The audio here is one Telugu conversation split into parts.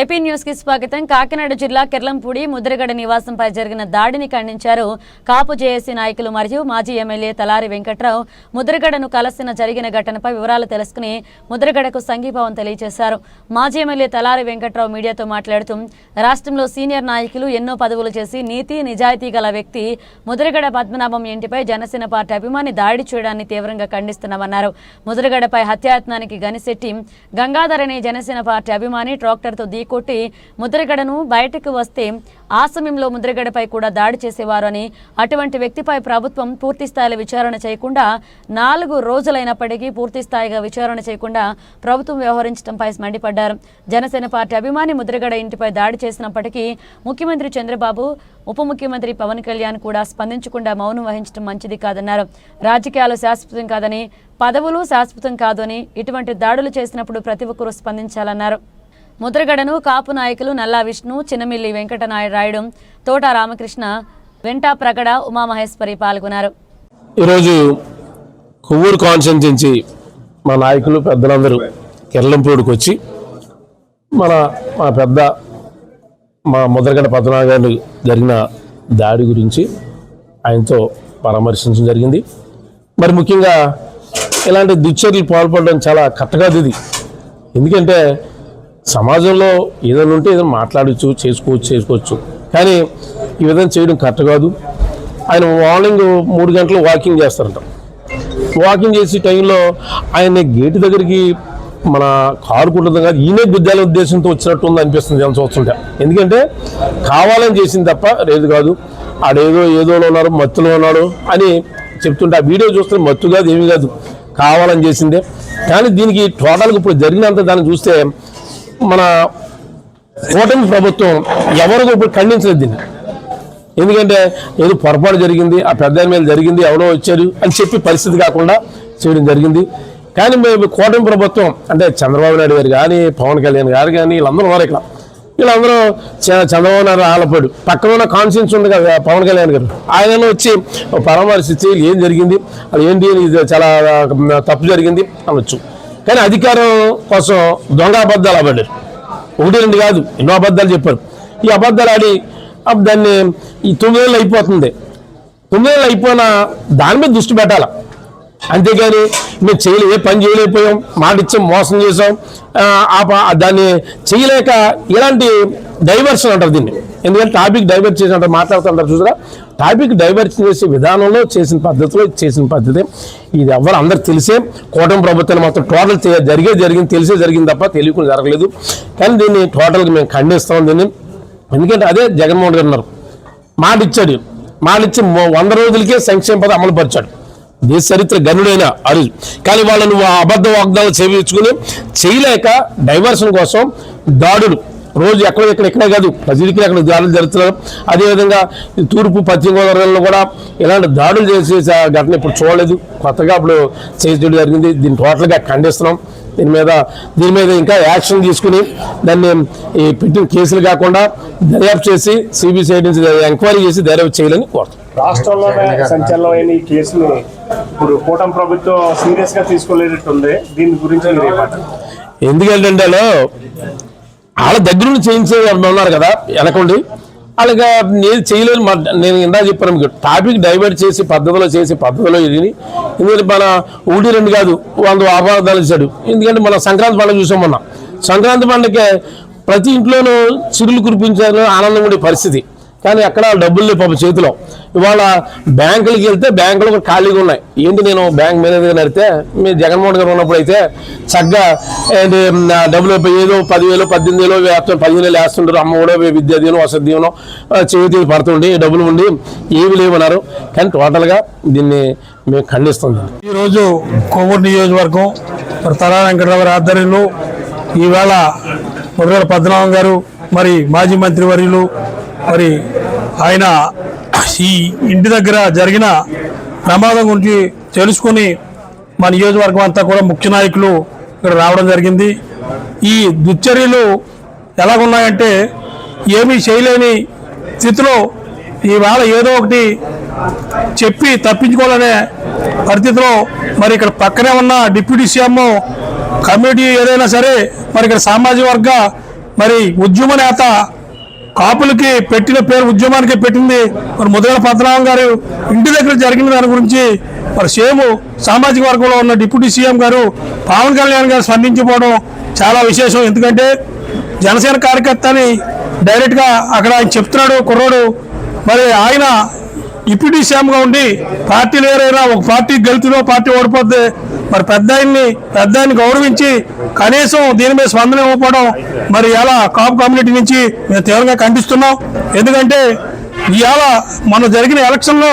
ఏపీ న్యూస్కి స్వాగతం. కాకినాడ జిల్లా కిర్లంపూడి ముద్రగడ నివాసంపై జరిగిన దాడిని ఖండించారు కాపు జేఏసీ నాయకులు మరియు మాజీ ఎమ్మెల్యే తలారి వెంకట్రావు. ముద్రగడను కలసిన జరిగిన ఘటనపై వివరాలు తెలుసుకుని ముద్రగడకు సంఘీభావం తెలియజేశారు. మాజీ ఎమ్మెల్యే తలారి వెంకట్రావు మీడియాతో మాట్లాడుతూ రాష్ట్రంలో సీనియర్ నాయకులు ఎన్నో పదవులు చేసి నీతి నిజాయితీ గల వ్యక్తి ముద్రగడ పద్మనాభం ఇంటిపై జనసేన పార్టీ అభిమాని దాడి చేయడాన్ని తీవ్రంగా ఖండిస్తున్నామన్నారు. ముద్రగడపై హత్యాయత్నానికి గనిశెట్టి గంగాధర్ అనే జనసేన పార్టీ అభిమాని ట్రాక్టర్తో ఢీకొట్టి ముద్రగడను బయటకు వస్తే ఆ సమయంలో ముద్రగడపై కూడా దాడి చేసేవారు అని అటువంటి వ్యక్తిపై ప్రభుత్వం పూర్తి స్థాయిలో విచారణ చేయకుండా నాలుగు రోజులైనప్పటికీ పూర్తి స్థాయిగా విచారణ చేయకుండా ప్రభుత్వం వ్యవహరించడంపై మండిపడ్డారు. జనసేన పార్టీ అభిమాని ముద్రగడ ఇంటిపై దాడి చేసినప్పటికీ ముఖ్యమంత్రి చంద్రబాబు ఉప ముఖ్యమంత్రి పవన్ కళ్యాణ్ కూడా స్పందించకుండా మౌనం వహించడం మంచిది కాదన్నారు. రాజకీయాలు శాశ్వతం కాదని పదవులు శాశ్వతం కాదని ఇటువంటి దాడులు చేసినప్పుడు ప్రతి ఒక్కరూ స్పందించాలన్నారు. ముద్రగడను కాపు నాయకులు నల్లా విష్ణు చిన్నమిల్లి వెంకటనాయుడు తోట రామకృష్ణ వెంటా ప్రగడ ఉమామహేశ్వరి పాల్గొన్నారు. ఈరోజు కొవ్వూరు కాన్సెన్స్ మా నాయకులు పెద్దలందరూ కిరళంపూడికి వచ్చి మన మా పెద్ద మా ముద్రగడ పద్మనాభ గారు జరిగిన దాడి గురించి ఆయనతో పరామర్శించడం జరిగింది. మరి ముఖ్యంగా ఇలాంటి దుశ్చర్యలు పాల్పడడం చాలా కట్టగాదు ఇది ఎందుకంటే సమాజంలో ఏదైనా ఉంటే ఏదైనా మాట్లాడచ్చు చేసుకోవచ్చు చేసుకోవచ్చు. కానీ ఈ విధంగా చేయడం కరెక్ట్ కాదు. ఆయన మార్నింగ్ మూడు గంటలు వాకింగ్ చేస్తారంట. వాకింగ్ చేసే టైంలో ఆయన గేటు దగ్గరికి మన కారు కుట్టడం కాదు ఈయనే గుద్దాల ఉద్దేశంతో వచ్చినట్టు ఉంది అనిపిస్తుంది జనం చూస్తుంటే. ఎందుకంటే కావాలని చేసింది తప్ప లేదు కాదు. ఆడేదో ఏదోలో ఉన్నారు మత్తులో ఉన్నాడు అని చెప్తుంటే ఆ వీడియో చూస్తే మత్తు కాదు ఏమీ కాదు. కావాలని చేసిందే. కానీ దీనికి టోటల్గా ఇప్పుడు జరిగినంత దాన్ని చూస్తే మన కూటమి ప్రభుత్వం ఎవరు ఇప్పుడు ఖండించలేదు దీన్ని? ఎందుకంటే ఏదో పొరపాటు జరిగింది ఆ పెద్ద మీద జరిగింది ఎవరో వచ్చారు అని చెప్పి పరిస్థితి కాకుండా చేయడం జరిగింది. కానీ మేము కూటమి ప్రభుత్వం అంటే చంద్రబాబు నాయుడు గారు కానీ పవన్ కళ్యాణ్ గారు కానీ వీళ్ళందరూ ఉన్నారు ఇక్కడ. వీళ్ళందరూ చ- చంద్రబాబు నాయుడు ఆలపాడు పక్కన ఉన్న కాన్స్టిట్యూన్స్ ఉంది కదా పవన్ కళ్యాణ్ గారు. ఆయన వచ్చి పరామర్శించి ఏం జరిగింది అది ఏంటి ఇది చాలా తప్పు జరిగింది అనొచ్చు. కానీ అధికారం కోసం దొంగ అబద్ధాలు ఆడారు ఒకటి రెండు కాదు ఎన్నో అబద్ధాలు చెప్పారు. ఈ అబద్ధాలు ఆడి దాన్ని ఈ తొమ్మిదేళ్ళు అయిపోతుంది. తొమ్మిదేళ్ళు అయిపోయినా దాని మీద దృష్టి పెట్టాలి? అంతేగాని మేము చేయలే ఏ పని చేయలేకపోయాం మాట ఇచ్చాం మోసం చేసాం ఆ, ప- దాన్ని చేయలేక ఇలాంటి డైవర్షన్ అంటారు దీన్ని. ఎందుకంటే టాపిక్ డైవర్ట్ చేసి అంటారు మాట్లాడుతుంటారు చూసారా? టాపిక్ డైవర్ట్ చేసే విధానంలో చేసిన పద్ధతిలో చేసిన పద్ధతి. ఇది ఎవరు అందరు తెలిసే కూటమి ప్రభుత్వాన్ని మాత్రం టోటల్ జరిగే జరిగింది తెలిసే జరిగింది తప్ప తెలియకుండా జరగలేదు. కానీ దీన్ని టోటల్గా మేము ఖండిస్తాం దీన్ని. ఎందుకంటే అదే జగన్మోహన్ గారు ఉన్నారు. మాట ఇచ్చాడు మాట ఇచ్చి వంద రోజులకే సంక్షేమ పదం అమలు పరిచాడు. దేశ చరిత్ర గనుడైన అరుజు కానీ వాళ్ళు నువ్వు అబద్ధ వాగ్దానాలు చేయించుకుని చేయలేక డైవర్షన్ కోసం దాడులు రోజు ఎక్కడ ఎక్కడ ఎక్కడే కాదు. ప్రజలకి అక్కడ దాడులు జరుగుతున్నారు. అదేవిధంగా తూర్పు పశ్చిమ గోదావరిలో కూడా ఇలాంటి దాడులు చేసే ఘటన ఇప్పుడు చూడలేదు. కొత్తగా ఇప్పుడు చేయడం జరిగింది. దీన్ని టోటల్గా ఖండిస్తున్నాం. దీని మీద దీని మీద ఇంకా యాక్షన్ తీసుకుని దాన్ని ఈ పెట్టిన కేసులు కాకుండా దర్యాప్తు చేసి సిబిసిఐ నుంచి ఎంక్వైరీ చేసి దర్యాప్తు చేయాలని కోరుతున్నాం. రాష్ట్రంలోనే సంచలనమైన ఈ కేసుని ఇప్పుడు కూటమి ప్రభుత్వం సీరియస్గా తీసుకోలేనట్టుంది. దీని గురించి ఎందుకంటే వాళ్ళ దగ్గర నుండి చేయించే ఉన్నారు కదా వెనకండి. వాళ్ళకి నేను చేయలేను నేను ఇందా చెప్పాను మీకు. టాపిక్ డైవర్ట్ చేసి పద్ధతిలో చేసి పద్ధతిలో ఇది. ఎందుకంటే మన ఊడి రెండు కాదు వంద అపార్థాలు ఇచ్చాడు ఎందుకంటే మన సంక్రాంతి పండుగ చూసాం మొన్న. సంక్రాంతి పండుగ ప్రతి ఇంట్లోనూ చిరులు కురిపించారు ఆనందం ఉండే పరిస్థితి. కానీ అక్కడ డబ్బులు లేవు పాపం చేతిలో. ఇవాళ బ్యాంకులకి వెళ్తే బ్యాంకులు కూడా ఖాళీగా ఉన్నాయి. ఏంటి నేను బ్యాంక్ మేనేజర్ నడితే మీ జగన్మోహన్ గారు ఉన్నప్పుడు అయితే చక్కగా ఏంటి డబ్బులు ఏదో పదివేలు పద్దెనిమిది వేలు వేస్తాం పదిహేను వేలు వేస్తుంటారు. అమ్మ కూడా విద్యా దీవెనం వసతి దీవెనం చేతి పడుతుండి డబ్బులు ఉండి ఏమి లేవన్నారు. కానీ టోటల్గా దీన్ని మేము ఖండిస్తుంది ఈరోజు కొవ్వూరు నియోజకవర్గం మరి తలా వెంకటరావు గారి ఆధ్వర్యంలో ఈవేళ మురగల పద్మనాభం గారు మరి మాజీ మంత్రి వర్యులు మరి ఆయన ఈ ఇంటి దగ్గర జరిగిన ప్రమాదం గురించి తెలుసుకొని మా నియోజకవర్గం అంతా కూడా ముఖ్య నాయకులు ఇక్కడ రావడం జరిగింది. ఈ దుశ్చర్యలు ఎలాగున్నాయంటే ఏమీ చేయలేని స్థితిలో ఈవేళ ఏదో ఒకటి చెప్పి తప్పించుకోవాలనే పరిస్థితిలో మరి ఇక్కడ పక్కనే ఉన్న డిప్యూటీ సీఎం కమిటీ ఏదైనా సరే మరి ఇక్కడ సామాజిక వర్గ మరి ఉద్యమ నేత కాపులకి పెట్టిన పేరు ఉద్యమానికి పెట్టింది. మరి ముదగల పద్మనాభం గారు ఇంటి దగ్గర జరిగిన దాని గురించి మరి సేమ్ సామాజిక వర్గంలో ఉన్న డిప్యూటీ సీఎం గారు పవన్ కళ్యాణ్ గారు స్పందించిపోవడం చాలా విశేషం. ఎందుకంటే జనసేన కార్యకర్త అని డైరెక్ట్గా అక్కడ ఆయన చెప్తున్నాడు కుర్రోడు. మరి ఆయన డిప్యూటీ సీఎంగా ఉండి పార్టీలు ఏరైనా ఒక పార్టీ గెలుతుందో పార్టీ ఓడిపోద్ది మరి పెద్ద ఆయన్ని పెద్ద ఆయన్ని గౌరవించి కనీసం దీని మీద స్పందన ఇవ్వకపోవడం మరి ఎలా కాపు కమ్యూనిటీ నుంచి మేము తీవ్రంగా ఖండిస్తున్నాం. ఎందుకంటే ఇవాళ మన జరిగిన ఎలక్షన్లో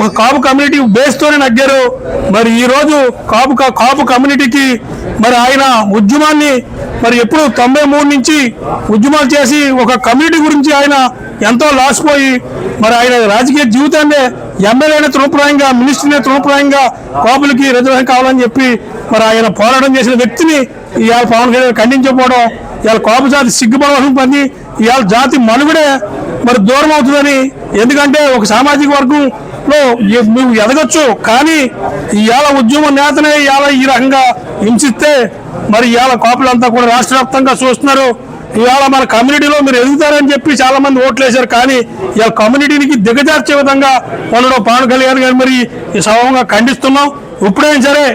ఒక కాపు కమ్యూనిటీ బేస్తోనే నగ్గారు. మరి ఈరోజు కాపు కాపు కమ్యూనిటీకి మరి ఆయన ఉద్యమాన్ని మరి ఎప్పుడు తొంభై మూడు నుంచి ఉద్యమాలు చేసి ఒక కమ్యూనిటీ గురించి ఆయన ఎంతో లాసిపోయి మరి ఆయన రాజకీయ జీవితాన్ని ఎమ్మెల్యేనే తృణప్రాయంగా మినిస్టర్నే తృణప్రాయంగా కాపులకి రిజర్వేషన్ కావాలని చెప్పి మరి ఆయన పోరాటం చేసిన వ్యక్తిని ఇవాళ పవన్ కళ్యాణ్ ఖండించకపోవడం ఇవాళ కాపు జాతి సిగ్గుపడవలసిన పని ఇవాళ జాతి మనుగడే మరి దూరం అవుతుందని. ఎందుకంటే ఒక సామాజిక వర్గంలో నువ్వు ఎదగొచ్చు కానీ ఇవాళ ఉద్యమ నేతనే ఇవాళ ఈ రకంగా హింసిస్తే మరి ఇవాళ కాపులంతా కూడా రాష్ట్ర వ్యాప్తంగా చూస్తున్నారు. ఇవాళ మన కమ్యూనిటీలో మీరు ఎదుగుతారని చెప్పి చాలా మంది ఓట్లు వేశారు కానీ ఇవాళ కమ్యూనిటీకి దిగజార్చే విధంగా ఉండడం పవన్ కళ్యాణ్ గారు మరి ఈ సభంగా ఖండిస్తున్నాం. ఇప్పుడైనా సరే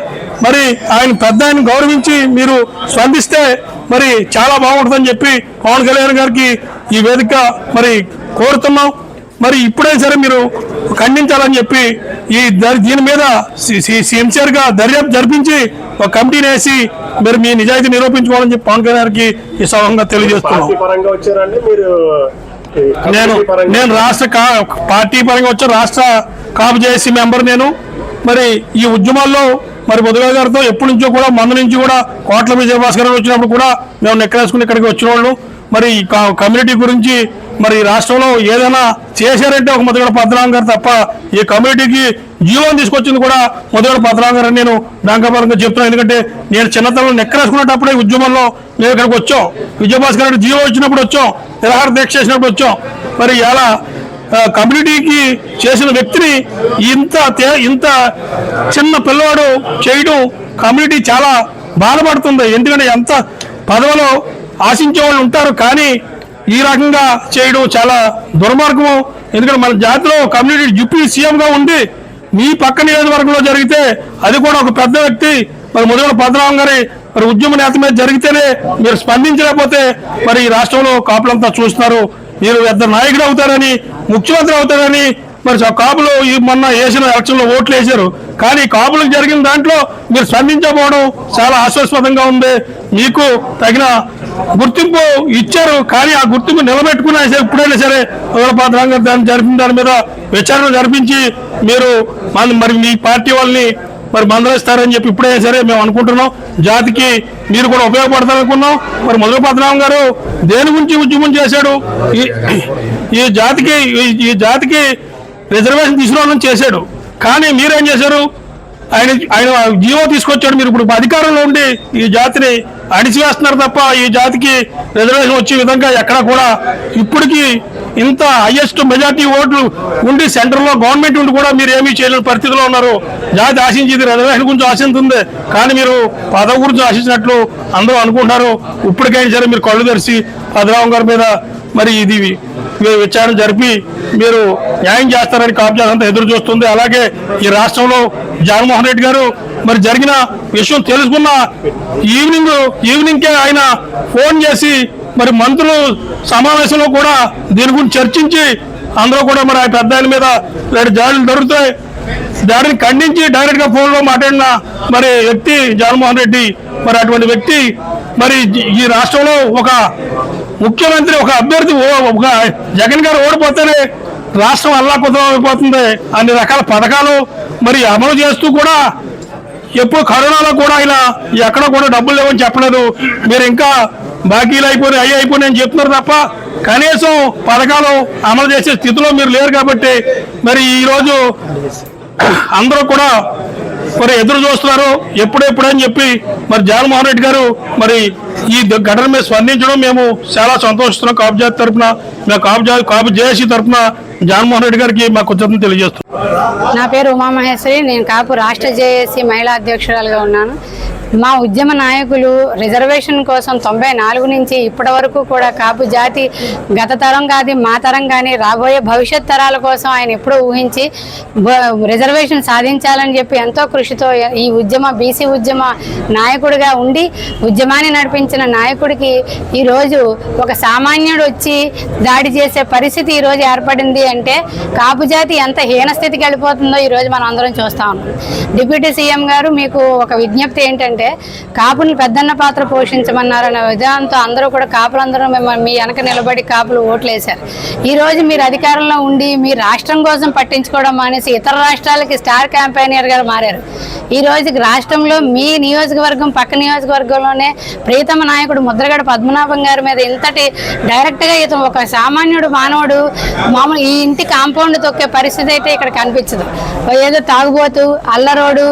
మరి ఆయన పెద్ద ఆయన గౌరవించి మీరు స్పందిస్తే మరి చాలా బాగుంటుందని చెప్పి పవన్ కళ్యాణ్ గారికి ఈ వేదిక మరి కోరుతున్నాం. మరి ఇప్పుడైనా సరే మీరు ఖండించాలని చెప్పి ఈ దీని మీద సిన్సియర్గా దర్యాప్తు జరిపించి ఒక కమిటీని వేసి మీరు మీ నిజాయితీ నిరూపించుకోవాలని చెప్పి పవన్ కళ్యాణ్ గారికి ఈ సభంగా తెలియజేస్తున్నాం. నేను నేను రాష్ట్ర పార్టీ పరంగా వచ్చే రాష్ట్ర కాపు జేఏసీ మెంబర్ నేను. మరి ఈ ఉద్యమాల్లో మరి బుధగా గారితో ఎప్పటి నుంచో కూడా మందు నుంచి కూడా కోట్ల విజయభాస్కర్ వచ్చినప్పుడు కూడా మేము నెక్కలేసుకుని ఇక్కడికి వచ్చిన వాళ్ళు మరి కమ్యూనిటీ గురించి మరి రాష్ట్రంలో ఏదైనా చేశారంటే ఒక ముద్రగడ పద్మనాభం గారు తప్ప ఈ కమిటీకి జీవం తీసుకొచ్చింది కూడా ముద్రగడ పద్మనాభం గారు నేను దాంకాపరంగా చెప్తున్నాను ఎందుకంటే నేను చిన్నతనంలో నెక్కరేసుకునేటప్పుడే ఉద్యమంలో మేము ఇక్కడికి వచ్చాం. విజయభాస్కర్ గారికి జీవం వచ్చినప్పుడు వచ్చాం. నిరాహార దీక్ష చేసినప్పుడు వచ్చాం. మరి ఎలా కమ్యూనిటీకి చేసిన వ్యక్తిని ఇంత తే- ఇంత చిన్న పిల్లవాడు చేయడం కమ్యూనిటీ చాలా బాధపడుతుంది. ఎందుకంటే ఎంత పదవిలో ఆశించే వాళ్ళు ఉంటారు. కానీ ఈ రకంగా చేయడం చాలా దుర్మార్గము. ఎందుకంటే మన జాతిలో కమ్యూనిటీ డిప్యూటీ సీఎంగా ఉండి మీ పక్క నియోజకవర్గంలో జరిగితే అది కూడా ఒక పెద్ద వ్యక్తి మరి ముదిగడ పద్మనాభం గారి మరి ఉద్యమ నేత మీద జరిగితేనే మీరు స్పందించలేకపోతే మరి ఈ రాష్ట్రంలో కాపులంతా చూస్తున్నారు. మీరు పెద్ద నాయకుడు అవుతారని ముఖ్యమంత్రి అవుతారని మరి కాపులు ఈ మొన్న వేసిన ఎలక్షన్లో ఓట్లు వేశారు. కానీ కాపులకు జరిగిన దాంట్లో మీరు స్పందించకపోవడం చాలా ఆశాస్పదంగా ఉంది. మీకు తగిన గుర్తింపు ఇచ్చారు కానీ ఆ గుర్తింపు నిలబెట్టుకున్నా సరే ఎప్పుడైనా సరే పద్మనాభం గారు దాన్ని జరిపిన దాని మీద విచారణ జరిపించి మీరు మరి మీ పార్టీ వాళ్ళని మరి మందలిస్తారని చెప్పి ఇప్పుడే సరే మేము అనుకుంటున్నాం. జాతికి మీరు కూడా ఉపయోగపడతారనుకున్నాం. మరి మధుర పద్మనాభం గారు దేని గురించి ఉద్యమం చేశాడు? ఈ ఈ జాతికి ఈ- ఈ జాతికి రిజర్వేషన్ తీసుకురావడం చేశాడు. కానీ మీరేం చేశారు? ఆయన ఆయన జీవో తీసుకొచ్చాడు. మీరు ఇప్పుడు అధికారంలో ఉండి ఈ జాతిని అణిచివేస్తున్నారు తప్ప ఈ జాతికి రిజర్వేషన్ వచ్చే విధంగా ఎక్కడ కూడా ఇప్పటికీ ఇంత హైయెస్ట్ మెజార్టీ ఓట్లు ఉండి సెంటర్లో గవర్నమెంట్ ఉండి కూడా మీరు ఏమీ చేయలేని పరిస్థితిలో ఉన్నారు. జాతి ఆశించేది రిజర్వేషన్ గురించి ఆశించింది కానీ మీరు పదవి గురించి ఆశించినట్లు అందరూ అనుకుంటున్నారు. ఇప్పటికైనా సరే మీరు కళ్ళు తెరిచి పద్రావం గారి మీద మరి ఇది మీరు విచారణ జరిపి మీరు న్యాయం చేస్తారని కాపు అంతా ఎదురు చూస్తుంది. అలాగే ఈ రాష్ట్రంలో జగన్మోహన్ రెడ్డి గారు మరి జరిగిన విషయం తెలుసుకున్న ఈవినింగ్ ఈవినింగ్కే ఆయన ఫోన్ చేసి మరి మంత్రులు సమావేశంలో కూడా దీని గురించి చర్చించి అందరూ కూడా మరి ఆ పెద్ద ఆయన మీద రెండు దాడులు దొరుకుతాయి దాడిని ఖండించి డైరెక్ట్గా ఫోన్లో మాట్లాడిన మరి వ్యక్తి జగన్మోహన్ రెడ్డి మరి అటువంటి వ్యక్తి మరి ఈ రాష్ట్రంలో ఒక ముఖ్యమంత్రి ఒక అభ్యర్థి ఓ- ఒక జగన్ గారు ఓడిపోతేనే రాష్ట్రం అల్లాకుతం అయిపోతుంది. అన్ని రకాల పథకాలు మరి అమలు చేస్తూ కూడా ఎప్పుడు కరోనాలో కూడా ఇలా ఎక్కడ కూడా డబ్బులు లేవని చెప్పలేదు. మీరు ఇంకా బాకీలు అయిపోయి అయ్యి అయిపోయి అని చెప్తున్నారు తప్ప కనీసం పథకాలు అమలు చేసే స్థితిలో మీరు లేరు కాబట్టి మరి ఈరోజు అందరూ కూడా మరి ఎదురు చూస్తున్నారు. ఎప్పుడెప్పుడని చెప్పి మరి జగన్మోహన్ రెడ్డి గారు మరి ఈ ఘటన మీద స్పందించడం మేము చాలా సంతోషిస్తున్నాం. కాపు జాతి తరఫున మేము కాపు జాతి కాపు జేఏసీ తరఫున జగన్మోహన్ రెడ్డి గారికి మా కృతజ్ఞతలు తెలియజేస్తున్నాం. నా పేరు ఉమామహేశ్వరి నేను కాపు రాష్ట్ర జేఏసీ మహిళా అధ్యక్షురాలుగా ఉన్నాను. మా ఉద్యమ నాయకులు రిజర్వేషన్ కోసం తొంభై నాలుగు నుంచి ఇప్పటి వరకు కూడా కాపు జాతి గత తరం కాదు మా తరం కానీ రాబోయే భవిష్యత్ తరాల కోసం ఆయన ఎప్పుడూ ఊహించి రిజర్వేషన్ సాధించాలని చెప్పి ఎంతో కృషితో ఈ ఉద్యమ బీసీ ఉద్యమ నాయకుడిగా ఉండి ఉద్యమాన్ని నడిపించిన నాయకుడికి ఈరోజు ఒక సామాన్యుడు వచ్చి దాడి చేసే పరిస్థితి ఈరోజు ఏర్పడింది అంటే కాపు జాతి ఎంత హీనస్థితికి వెళ్ళిపోతుందో ఈరోజు మనం అందరం చూస్తా ఉన్నాం. డిప్యూటీ సీఎం గారు మీకు ఒక విజ్ఞప్తి ఏంటంటే కాపులు పెద్దన్న పాత్ర పోషించమన్నారనే విధానంతో అందరూ కూడా కాపులందరూ మిమ్మల్ని మీ వెనక నిలబడి కాపులు ఓట్లు వేశారు ఈ రోజు మీరు అధికారంలో ఉండి మీ రాష్ట్రం కోసం పట్టించుకోవడం మానేసి ఇతర రాష్ట్రాలకి స్టార్ క్యాంపెయినర్ గారు మారారు. ఈ రోజు రాష్ట్రంలో మీ నియోజకవర్గం పక్క నియోజకవర్గంలోనే ప్రీతమ నాయకుడు ముద్రగడ పద్మనాభం గారి మీద ఇంతటి డైరెక్ట్గా ఇతను ఒక సామాన్యుడు మానవుడు మామూలు ఈ ఇంటి కాంపౌండ్ తొక్కే పరిస్థితి అయితే ఇక్కడ కనిపించదు. ఏదో తాగుబోతు అల్లరోడు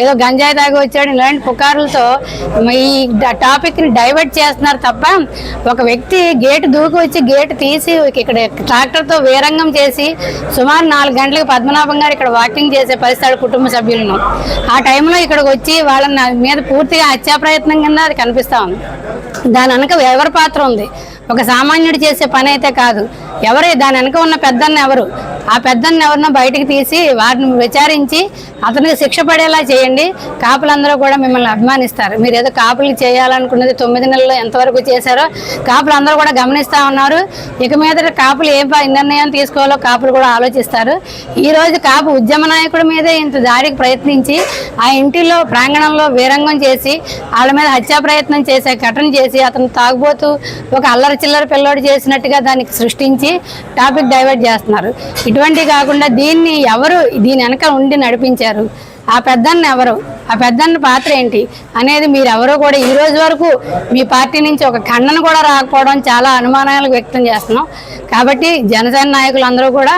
ఏదో గంజాయి తాగి వచ్చాడు ఇలాంటి పుకార్లతో ఈ టాపిక్ని డైవర్ట్ చేస్తున్నారు తప్ప ఒక వ్యక్తి గేటు దూకి వచ్చి గేటు తీసి ఇక్కడ ట్రాక్టర్తో వీరంగం చేసి సుమారు నాలుగు గంటలకు పద్మనాభం గారు ఇక్కడ వాకింగ్ చేసే పరిస్థితి కుటుంబ సభ్యులను. ఆ టైంలో ఇక్కడికి వచ్చి వాళ్ళ నా మీద పూర్తిగా హత్యా ప్రయత్నం కింద అది కనిపిస్తా ఉంది. దాని వెనక ఎవరి పాత్ర ఉంది? ఒక సామాన్యుడు చేసే పని అయితే కాదు. ఎవరు? దాని వెనక ఉన్న పెద్దన్న ఎవరు? ఆ పెద్దన్న ఎవరినో బయటకు తీసి వారిని విచారించి అతనికి శిక్ష పడేలా చేయండి. కాపులందరూ కూడా మిమ్మల్ని అభిమానిస్తారు. మీరు ఏదో కాపులు చేయాలనుకున్నది తొమ్మిది నెలల్లో ఎంతవరకు చేశారో కాపులందరూ కూడా గమనిస్తూ ఉన్నారు. ఇక మీద కాపులు ఏ నిర్ణయం తీసుకోవాలో కాపులు కూడా ఆలోచిస్తారు. ఈరోజు కాపు ఉద్యమ నాయకుడి మీదే ఇంత దాడికి ప్రయత్నించి ఆ ఇంటిలో ప్రాంగణంలో వీరంగం చేసి వాళ్ళ మీద హత్యా ప్రయత్నం చేసే ఘటన చేసి అతను తాగుబోతూ ఒక అల్లరి చిల్లర పిల్లోడు చేసినట్టుగా దానికి సృష్టించి టాపిక్ డైవర్ట్ చేస్తున్నారు. ఇటువంటి కాకుండా దీన్ని ఎవరు దీని వెనక ఉండి నడిపించారు? ఆ పెద్దన్న ఎవరు? ఆ పెద్దన్న పాత్ర ఏంటి? అనేది మీరు ఎవరో కూడా ఈ రోజు వరకు మీ పార్టీ నుంచి ఒక ఖండన కూడా రాకపోవడం చాలా అనుమానాలు వ్యక్తం చేస్తున్నాం. కాబట్టి జనసేన నాయకులు అందరూ కూడా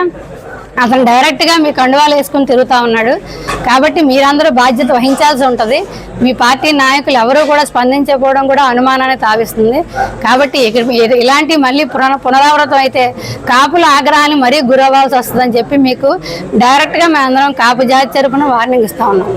అతను డైరెక్ట్గా మీ కండువాలు వేసుకుని తిరుగుతూ ఉన్నాడు. కాబట్టి మీరందరూ బాధ్యత వహించాల్సి ఉంటుంది. మీ పార్టీ నాయకులు ఎవరూ కూడా స్పందించకపోవడం కూడా అనుమానాన్ని తావిస్తుంది. కాబట్టి ఇలాంటి మళ్ళీ పునరావృతం అయితే కాపుల ఆగ్రహాన్ని మరీ గురవ్వాల్సి వస్తుందని చెప్పి మీకు డైరెక్ట్గా మేమందరం కాపు జాతి తరపున వార్నింగ్ ఇస్తా ఉన్నాం.